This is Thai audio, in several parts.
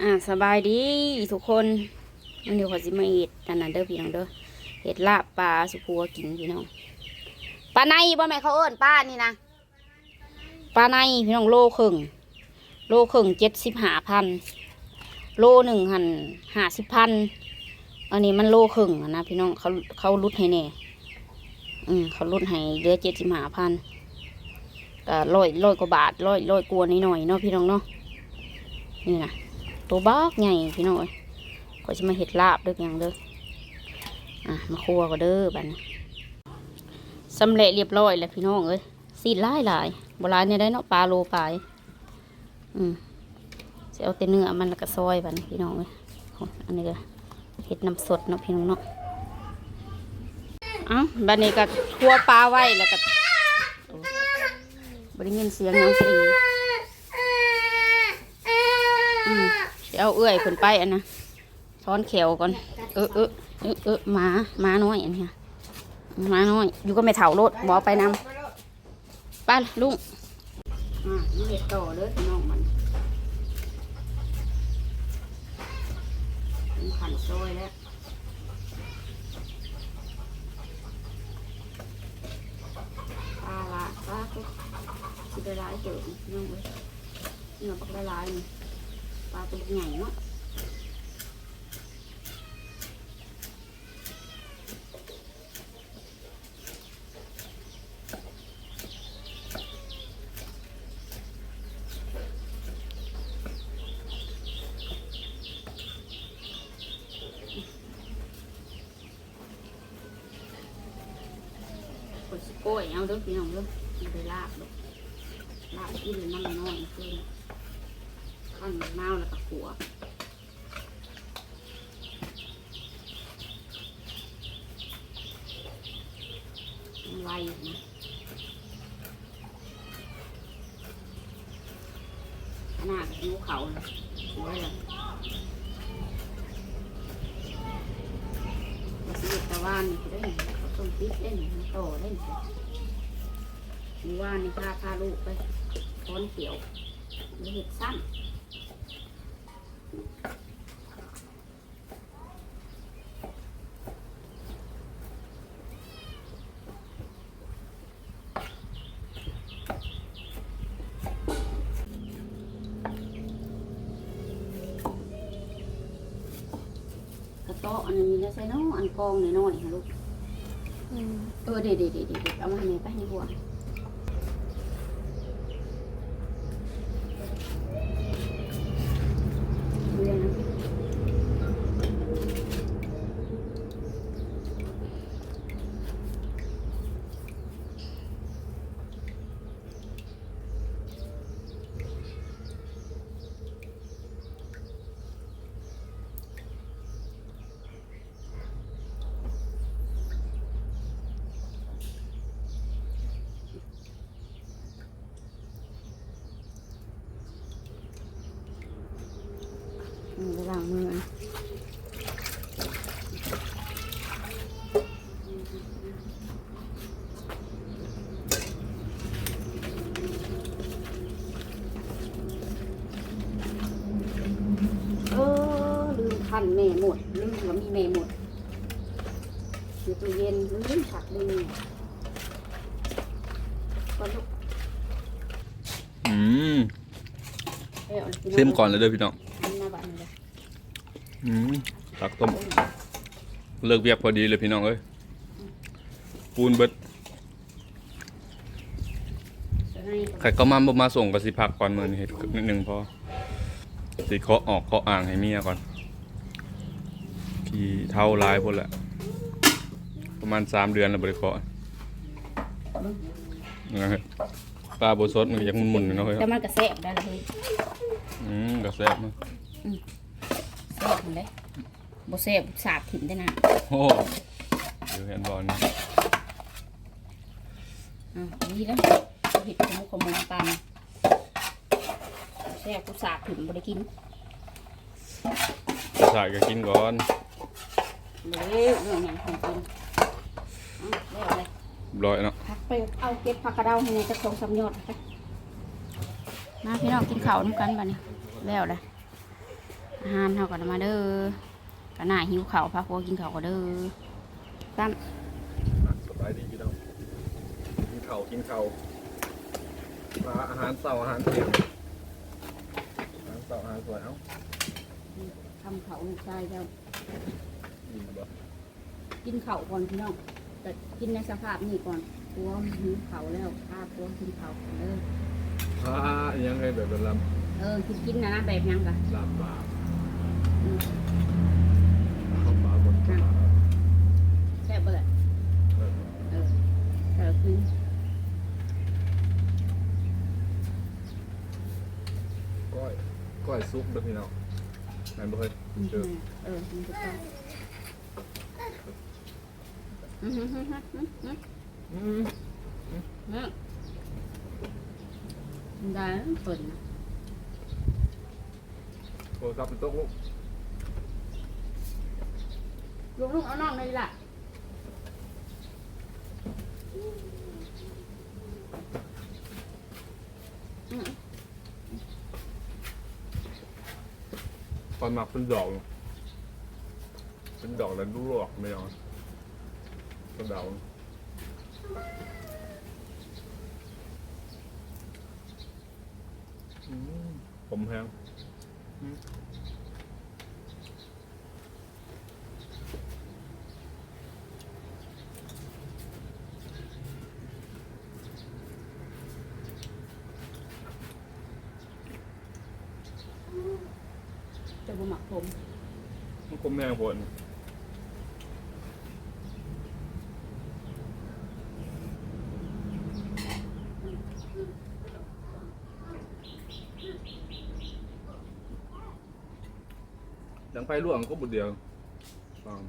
อ่าสบายดีทุกคนมันเดี๋ยวขอสิมาเห็ดนั่นน่ะเด้อพี่น้องเด้อเห็ดลาบปลาสุพัวกินพี่น้องปลาในบ่แม่เขาเอิ้นปลานี่นะปลาในพี่น้องโลครึ่งโลครึ่งเจ็ดสิบห้าพันโลหนึ่งหันห้าสิบพันอันนี้มันโลครึ่งนะพี่น้องเขาเขาลดให้แน่อืมเขาลดให้เหลือเจ็ดสิบห้าพันก็ร้อยร้อยกว่าบาทร้อยร้อยกว่านิดหน่อยเนาะพี่น้องเนาะนี่นะ ตัวบักใหญ่พี่น้องเอ้ยก็จะมาเห็ดลาบเด้ออย่างเด้ออะมาครัวก็เด้อบัดนี้สำเร็จเรียบร้อยแล้วพี่น้องเอ้ยสีหลายหลายโบราณเนี่ยได้เนาะปลาโลปลายอืมจะเอาแต่เนื้อมันแล้วก็ซอยบัดนี้พี่น้องเอ้ยอันนี้ก็เห็ดน้ำสดเนาะพี่น้องเนาะอ้าบัดนี้ก็คั่วปลาไว้แล้วก็บริเงินเสียงน้ำสี ดี๋ยวเอาเอื้อยขึ้นไปอันนะช้อนเขียวก่อน เออเออเออเออหมาหมาน้อยอันนี้หมาน้อย อยู่ก็ไม่เถ่ารถบอไปนำไปลุงอ่าเห็ดต่อเด้อพี่น้องมันมันขันซอยแล้วปลาละปลาก็สิได้หลายเติมพี่น้องเว้ยเนื้อปักได้หลายนี่ ปลาตัวใหญ่เนาะกดสโก้ยเอาเด้อพี่น้องเด้อมันไปลาบเด้อลาบอีเลยน้ำน้อยคือข้าวเหนียวมาแล้วก็ขัวไวนะขนาดนิ้วเขาเลยสวยเลยมาสิเด็ดตะวันนี่ได้เขาต้มพริกได้หนิมาโตได้หนิมีว่านนี่พาพาลูกไปท้อนเขียวมีเห็ดสั้น โต๊ะอันนี้มีแล้วใช่เนาะอันกองน้อยๆค่ะลูกเออเด็ดเด็ดเด็ดเด็ดเอามาให้แม่ไปในหัว ล้างมือนะเออลืมคันแม่หมดลืมว่ามีแม่หมดอยู่ตู้เย็นลืมผักลืมแม่ก็ลูกอืมเอ้ยอาไปเต็มก่อนเลยเด้อพี่น้อง อันนี้มาบ้านเลย อืม ตักต้มเลิกเวียกพอดีเลยพี่น้องเอ้ยปูนเบิดจะให้ใครก็มาบ่มาส่งก็สิพักก่อนมื้อนี้เฮ็ดนิดนึงพอสิเคาะออกเคาะอ่างให้เมียก่อนขี่เท่าลายพุ่นแหละประมาณสามเดือนแล้วบ่ได้เคาะนะครับปลาบ่สดมันก็ยังหมุนๆอยู่เนาะเฮ้ยแต่มันกระแสบได้เลยอืมก็แซ่บมา กแสบมันเลยบ่แสบสาบถิ่นได้นะโอ้เดี๋ยวเห็นบอลนี่อะนี่แล้วเห็ดขมุกขมุนปันแสบกูสาบถิ่นบ่ได้กินใส่ก็กินก่อนบ่ได้เรื่องหยังของกินอะแล้วอะไรร้อยเนาะพักไปเอาเก็บผักกระเดาให้ในจะสองสามยอดไปมาพี่น้องกินข้าวน้ำกันบัดนี้แล้วเลย อาหารเฮาก็มาเด้อก็น่าหิวข้าวพาพวกกินข้าวก็เด้อตั้มอะสบายดีพี่น้องกินข้าวกินข้าวมาอาหารเสาร์อาหารเที่ยงอาหารเสาร์อาหารสวยเอ้าทำเขาลูกชายเจ้าอิ่มบ่กินข้าวก่อนพี่น้องแต่กินในสภาพนี้ก่อนกลัวหิวข้าวแล้วพาพวกกินข้าวก่อนเด้ออ่ายังไงแบบเป็นลเออกินกินนะนะแบบยังกะำลำบากอืมข้าว ปลาบนปลาแซ่บเบิดเออเออแต่ละคืนก้อยก้อยซุปเด้อพี่น้องแม่นบ่เคยเจอเออมันจะต้องอืมฮึ่มฮึ่มฮึ่มฮึ่มฮึ่มอืมฮึ่มได้เปิดนะโทรศัพท์เป็นโต๊ะลูก ลูกลูกเอาน้องเลยล่ะตอนหมักเป็นดอก เป็นดอกแล้วดูหลอกไม่เอากระเดาผมแพง มมันกลมแนวคนหลังไปร่วงก็บุดเดียวลอง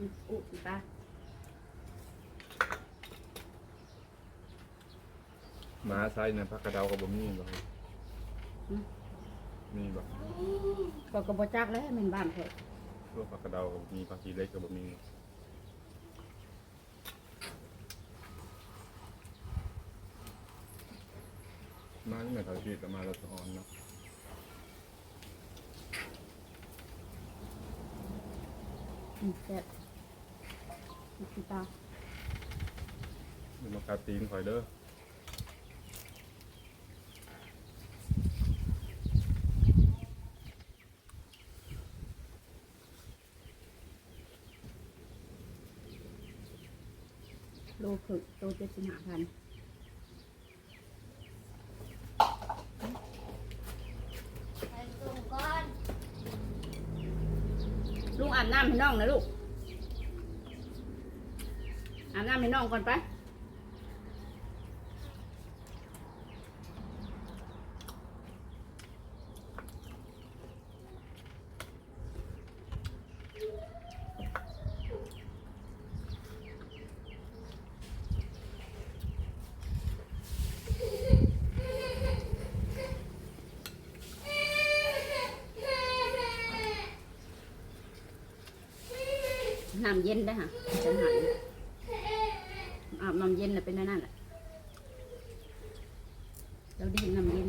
อืมอุ๊ยตาหมาไซในพักกระเดากับบะมี่บ่ครับมีบ่ก็กระบจักแล้วมันบ้านเถอะพวกพักกระเดากับมีผักชีเล็กกับบะมี่มาที่ไหนเขาชีกับมาเราสะออนเนาะอืมแซ่บ อุ๊ยตาเดี๋ยวมากาตีนคอยเด้อโลผึกโลเจ็ดสิบห้าพันลุงอาบน้ำให้น้องนะลูกอาบ น้ำให้น้องก่อนไปน้ำเย็นได้ค่ะจะหาย อนเย็นน่ะเป็นนั่นแหละเราได้ยินน้ำเย็น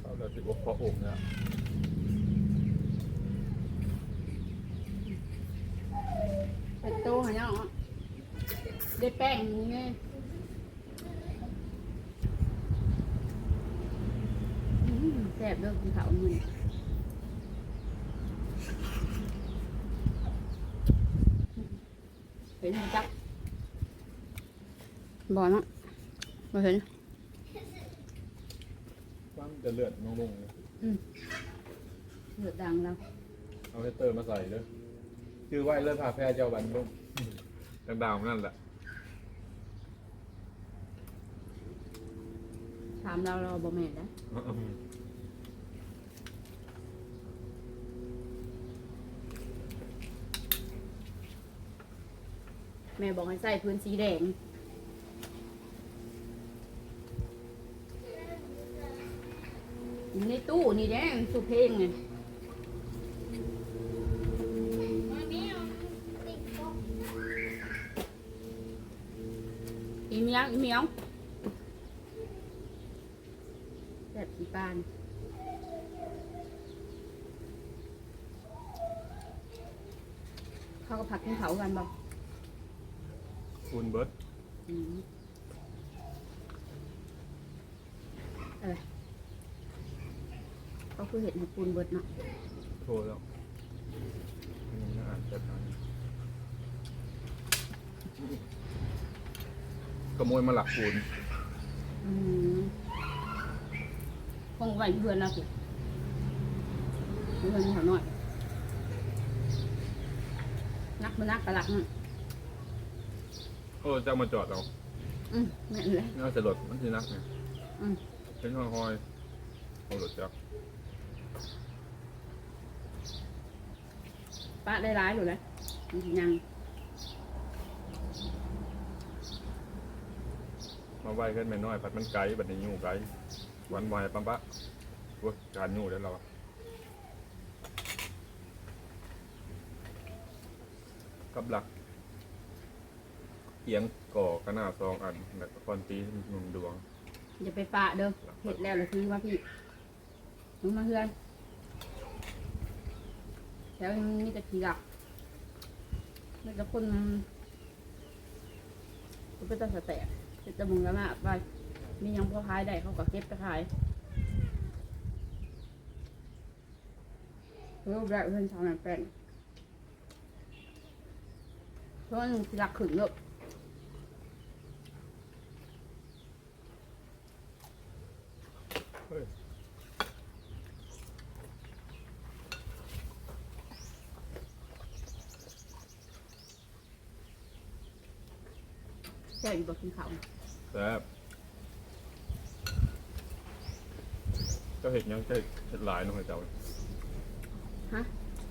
เขาเราสิบพออกเนี่ย เป็นโตให้น้องอะได้แป้งไงอืมแซ่บเด้อกินข้าวมือนี้ เห็นไหมจักบ่เนาะบ่เห็นว่างจะเลือดน้องลงเลยเลือดดังแล้วเอาเฮตเตอร์มาใส่เด้อชื่อไว้เลิศพาแพร่เจ้าบันลงดาวๆนั่นแหละถามเราเราบ่แม่นนะ แม่บอกให้ใส่พื้นสีแดง ในตู้นี่แดงสุเพลงไงอีเมียวอีเมียวแบบสีปานเขาก็ผัดกินเผากันบอก คูณเบิร์ดอืมเออเขาคือเห็ดในปูนเบิดเนาะโทรแล้วนี่น่าอ่านจะทันขโมยมาหลักปูนอืมคงไหวเพื่อนเราสิเพื่อนเขาหน่อยนักมานักกระลักนั่น โอ้เจ้ามาจอดเอาอืมแม่นเลย น่าจะหลดมันคือนักไงอืม เป็นห้อยๆเอาหลดจับป้าได้ร้ายอยู่เลยยัง มาไหวขึ้นไม่น้อยผัดมันไกลบัดนี้ยู่ไกลหวันไหวปั๊มปะเว่าการยู่เดี๋ยวเราอะกับหลัก เอียงก่อกระหน้าซองอันแบบคอนตีหนุ่มดวงอย่าไปปะเด้อเห็ดแล้วเลยคือว่าพี่มึงมาเพื่อนแล้วนี่จะขี่หลักนี่จะคนก็เป็นตาสแตกเป็นตะมุงแล้วมาไปมียังพอขายได้เขาก็เก็บไปขายรูปแบบเพื่อนชาวนาเป็นเพราะว่าขี่หลักขึงเนอ แค่อยู่บนกินเขาวแซ่บเจ้าเห็ดหยังเจ้าเห็ดหลายเน้องเจ้าฮะ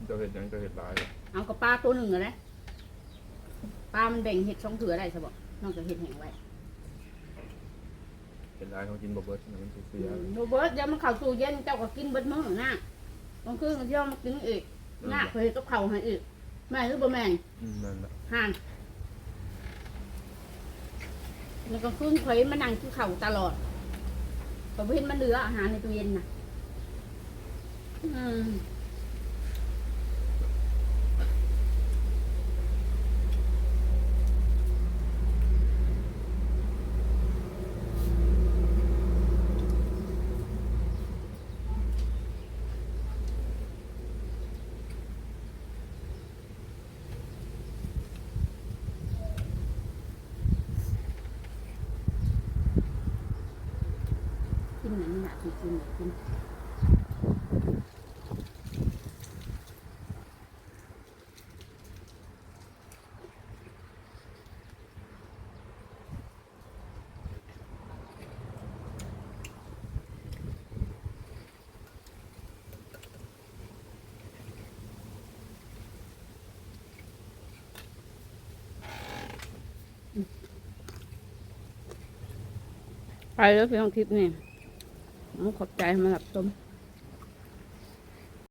เจ้าเห็ดหยังเจ้าเห็ดหลายเอากับปลาตัวหนึ่งอะนะปลามันแบ่งเห็ดช่องเถื่อได้ใช่ปะนอกจากเห็ดแห้งไว้เห็ดหลายเขากินบ่เบิดนะมันเสียโรเบิร์ตเดี๋ยวมันเข่าตู้เย็นเจ้าก็กินเบิดมื้อนะบางคืนเที่ยวมากินอีกหน้าเคยก็เข่าให้อีกแม่หรือบ่แม่นอืมนั่นแหละห่าน แล้วก็คืนเคยมานั่งขึ้นเข่าตลอดพอเห็นมันเหลืออาหารในตู้เย็นนะอืม ไปแล้วพี่น้องคลิปนี่น้อขอบใจมาหลับชม